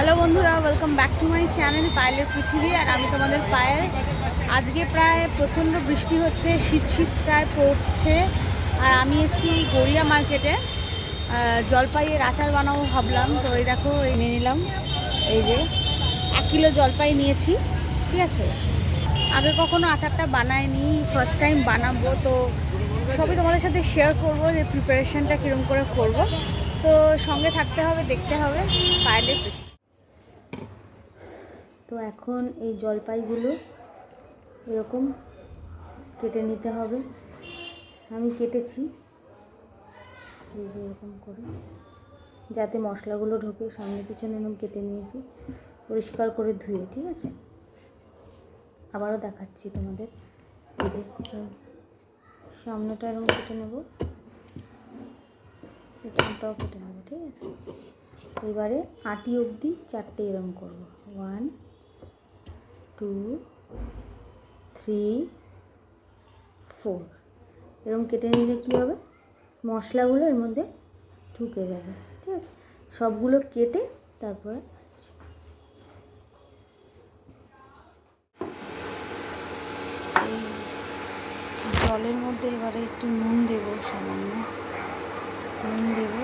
Hello বন্ধুরা welcome back to my channel পায়েলের পৃথিবী। আর আমি তোমাদের পায়েল। আজকে প্রায় প্রচণ্ড বৃষ্টি হচ্ছে, শীত শীত প্রায় পড়ছে। আর আমি এসেছি গড়িয়া মার্কেটে জলপাইয়ের আচার বানাবো ভাবলাম, তো এই দেখো, এই নিয়ে নিলাম। এই যে, এক কিলো জলপাই নিয়েছি, ঠিক আছে? আগে কখনো আচারটা বানায়নি ফার্স্ট টাইম বানাবো, তো সবই তোমাদের সাথে শেয়ার করব যে প্রিপারেশনটা কীরকম করে করব। তো সঙ্গে থাকতে হবে, দেখতে হবে পাইলে তো এখন এই জলপাইগুলো এরকম কেটে নিতে হবে। আমি কেটেছি। এই যে এরকম করে। যাতে মশলাগুলো ঢোকে, সামনে পিছনে এরকম কেটে নিয়েছি। পরিষ্কার করে ধুয়ে, ঠিক আছে? আবারও দেখাচ্ছি তোমাদের। এই যে সামনেটা এরকম কেটে নেব। পেছনটাও কেটে নেব, ঠিক আছে? এবারে আটি অবধি চারটে এরকম করব। One two, three, four. এরকম কেটে নিলে কী হবে? মশলাগুলো এর মধ্যে ঢুকে যাবে, ঠিক আছে? সবগুলো কেটে তারপরে জলের মধ্যে এবারে একটু নুন দেবো সামান্য। নুন দেবো।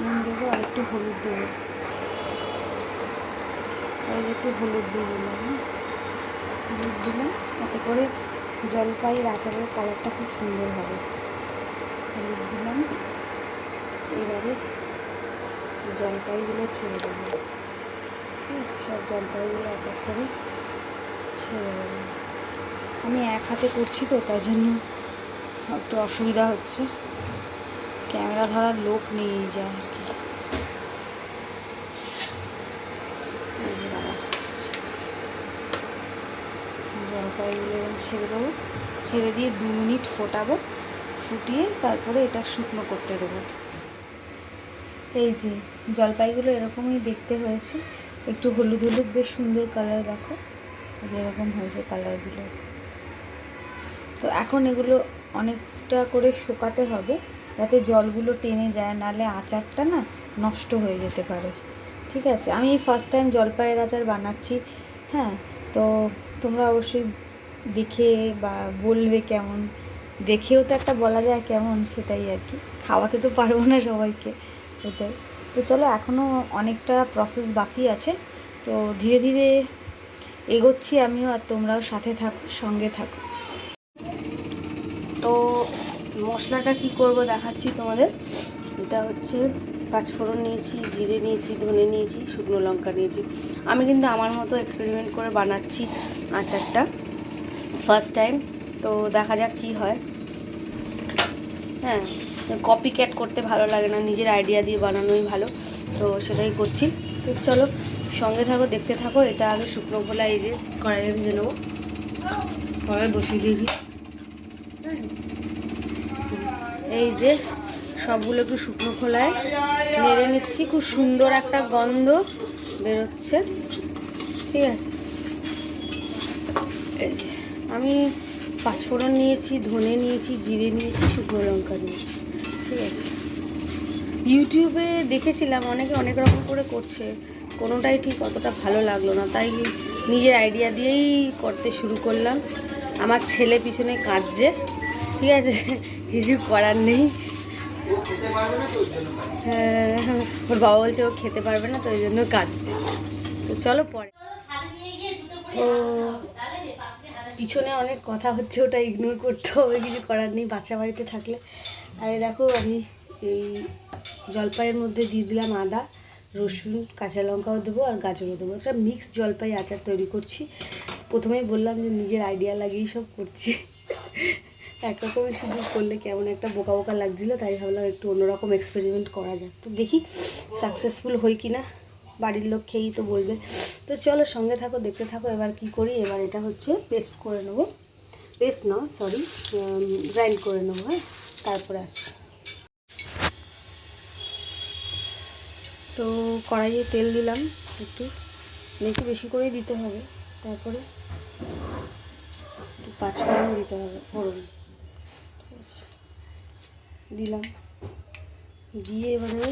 নুন দেবো আর একটু হলুদ দেবো। আর একটু হলুদ দিয়ে দিলাম হ্যাঁ? হলুদ দিলাম, তাতে করে জলপাইয়ের আচারের কালারটা খুব সুন্দর হবে। হলুদ দিলাম, এবারে জলপাইগুলো ছেড়ে দেবো। ঠিক আছে, সব জলপাইগুলো এক এক করে ছেড়ে দেবো। আমি এক হাতে করছি তো, তাই জন্য একটু অসুবিধা হচ্ছে। ক্যামেরা ধরার লোক নেই যায় আর কি এই যে বাবা জলপাইগুলো ছেড়ে দেবো। ছেড়ে দিয়ে দু মিনিট ফোটাবো। ফুটিয়ে তারপরে এটা শুকনো করতে দেবো। এই যে, জলপাইগুলো এরকমই দেখতে হয়েছে। একটু হলুদ হলুদ বেশ সুন্দর কালার দেখো। এরকম হয়েছে কালারগুলো তো এখন এগুলো অনেকটা করে শুকাতে হবে যাতে জলগুলো টেনে যায়, নালে আচারটা না নষ্ট হয়ে যেতে পারে। ঠিক আছে? আমি ফার্স্ট টাইম জলপাইয়ের আচার বানাচ্ছি। হ্যাঁ তো তোমরা অবশ্যই দেখে বা বলবে কেমন। দেখেও তো একটা বলা যায় কেমন সেটাই আর কি। খাওয়াতে তো পারব না সবাইকে ওটাই তো চলো এখনও অনেকটা প্রসেস বাকি আছে। তো ধীরে ধীরে এগোচ্ছি আমিও আর তোমরাও সাথে থাকো, সঙ্গে থাকো। তো মশলাটা কি করব দেখাচ্ছি তোমাদের। এটা হচ্ছে পাঁচফোড়ন নিয়েছি, জিরে নিয়েছি, ধনে নিয়েছি, শুকনো লঙ্কা নিয়েছি। আমি কিন্তু আমার মতো এক্সপেরিমেন্ট করে বানাচ্ছি আচারটা ফার্স্ট টাইম তো দেখা যাক কি হয়। হ্যাঁ কপি ক্যাট করতে ভালো লাগে না, নিজের আইডিয়া দিয়ে বানানোই ভালো। তো সেটাই করছি। তো চলো, সঙ্গে থাকো, দেখতে থাকো। এটা আগে শুকনো খোলা, এই যে কড়াইয়ে ভেজে নেব। কড়াই বসিয়ে দিয়ে এই যে সবগুলো একটু শুকনো খোলায় নেড়ে নিচ্ছি। খুব সুন্দর একটা গন্ধ বেরোচ্ছে। ঠিক আছে। আমি পাঁচফোড়ন নিয়েছি, ধনে নিয়েছি, জিরে নিয়েছি, শুকনো লঙ্কা নিয়েছি। ঠিক আছে। ইউটিউবে দেখেছিলাম, অনেকে অনেক রকম করে করছে। কোনোটাই ঠিক অতটা ভালো লাগল না। তাই নিজের আইডিয়া দিয়েই করতে শুরু করলাম। আমার ছেলে পিছনে কাঁদছে। ঠিক আছে, কিছু করার নেই। হ্যাঁ, ওর বাবা বলছে ও খেতে পারবে না তো ওই জন্য কাঁদছে। তো চলো পরে। তো পিছনে অনেক কথা হচ্ছে ওটা ইগনোর করতে হবে কিছু করার নেই বাচ্চা বাড়িতে থাকলে। আর দেখো আমি এই জলপাইয়ের মধ্যে দিয়ে দিলাম আদা রসুন কাঁচা লঙ্কাও দেবো আর গাজরও দেবো। একটা মিক্স জলপাই আচার তৈরি করছি। প্রথমেই বললাম যে নিজের আইডিয়া লাগিয়েই সব করছি। একরকমই শুধু করলে কেমন একটা বোকা বোকা লাগছিল, তাই ভাবলাম একটু অন্যরকম এক্সপেরিমেন্ট করা যাক। তো দেখি সাকসেসফুল হই কি না বাড়ির লোক খেয়েই তো বলবে। তো চলো সঙ্গে থাকো, দেখতে থাকো এবার কি করি। এবার এটা হচ্ছে পেস্ট করে নেব। পেস্ট না সরি গ্রাইন্ড করে নেব হ্যাঁ? তারপরে আসছি। তো কড়াইয়ে তেল দিলাম একটু একটু বেশি করেই দিতে হবে। তারপরে একটু পাঁচফোড়ন দিতে হবে, ফোড়ন। দিলাম। দিয়ে এবারে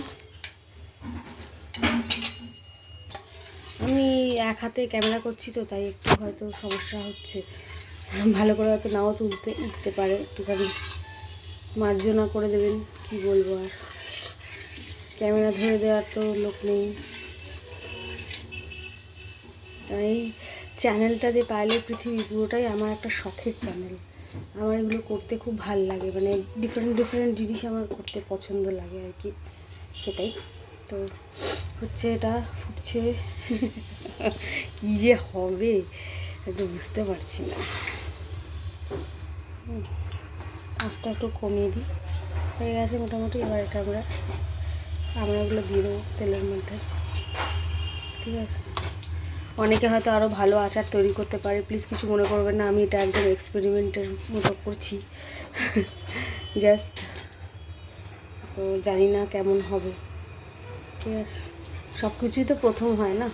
আমি এক হাতে ক্যামেরা করছি তো, তাই একটু হয়তো সমস্যা হচ্ছে। ভালো করে হয়তো নাও তুলতে, উঠতে পারে একটুখানি। মার্জনা করে দেবেন, কি বলব আর। ক্যামেরা ধরে দেওয়ার তো লোক নেই। এই চ্যানেলটা যে পাইলে পৃথিবী পুরোটাই আমার একটা শখের চ্যানেল। আমার এগুলো করতে খুব ভালো লাগে মানে ডিফারেন্ট ডিফারেন্ট জিনিস আমার করতে পছন্দ লাগে আর কি, সেটাই। তো হচ্ছে এটা ফুটছে। কী যে হবে একটু বুঝতে পারছি না। আঁচটা একটু কমিয়ে দিই। হয়ে গেছে মোটামুটি, এবার এটা আমরা আমরা এগুলো দিয়ে দেবো তেলের মধ্যে। ঠিক আছে? অনেকে হয়তো আরও ভালো আচার তৈরি করতে পারে। প্লিজ কিছু মনে করবেন না, আমি এটা একদম এক্সপেরিমেন্টের মতো করছি। জাস্ট তো জানি না কেমন হবে। ঠিক আছে। সব কিছুই তো প্রথম হয় না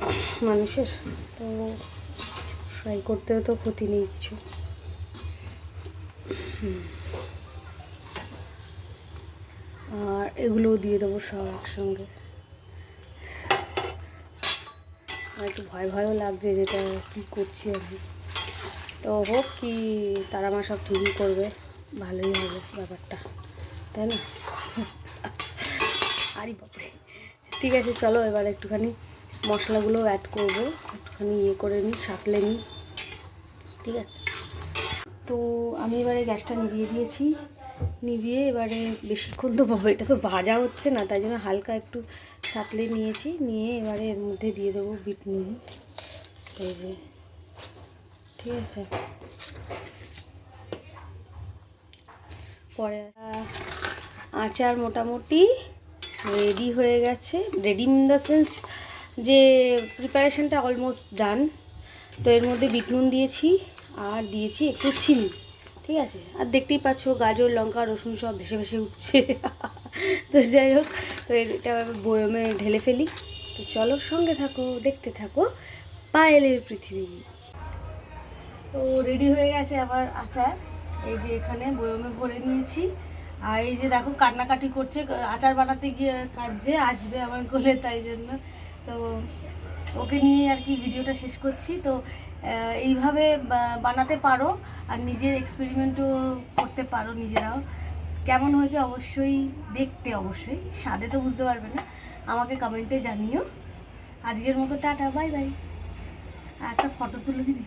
মানুষের। তো ফ্রাই করতেও তো ক্ষতি নেই কিছু। আর এগুলোও দিয়ে দেবো সব একসঙ্গে আমার একটু ভয় ভয়ও লাগছে যেটা কী করছি আমি। তো হোক কি, তারা মা সব ঠিকই করবে, ভালোই হবে ব্যাপারটা, তাই না? আরে বাপরে। ঠিক আছে, চলো এবার একটুখানি মশলাগুলো অ্যাড করব, একটুখানি ইয়ে করে নিই সাপলে নিই। ঠিক আছে। তো আমি এবারে গ্যাসটা নিভিয়ে দিয়েছি। নিভিয়ে এবারে বেশিক্ষণ তো এটা তো ভাজা হচ্ছে না, তাই জন্য হালকা একটু সাতলে নিয়েছি, নিয়ে এবারে এর মধ্যে দিয়ে দেবো বিট নুন। এই যে, ঠিক আছে। পরে আচার মোটামুটি রেডি হয়ে গেছে রেডি ইন দ্য সেন্স যে প্রিপারেশনটা অলমোস্ট ডান তো এর মধ্যে বিট নুন দিয়েছি, আর দিয়েছি একটু চিনি। ঠিক আছে? আর দেখতেই পাচ্ছ গাজর, লঙ্কা, রসুন সব ভেসে ভেসে উঠছে। তো যাই হোক, তো এটা বয়মে ঢেলে ফেলি। তো চলো সঙ্গে থাকো, দেখতে থাকো পায়েলের পৃথিবী। তো রেডি হয়ে গেছে আবার আচার। এই যে এখানে বয়মে ভরে নিয়েছি। আর এই যে দেখো কান্নাকাটি করছে, আচার বানাতে গিয়ে কাজে আসবে আমার কোলে, তাই জন্য। তো ওকে নিয়ে আর কি ভিডিওটা শেষ করছি। তো এইভাবে বানাতে পারো আর নিজের এক্সপেরিমেন্টও করতে পারো নিজেরাও। কেমন হয়েছে অবশ্যই দেখতে অবশ্যই, স্বাদে তো বুঝতে পারবে না। আমাকে কমেন্টে জানিও। আজকের মতো টাটা বাই বাই একটা ফটো তুলে দিবি?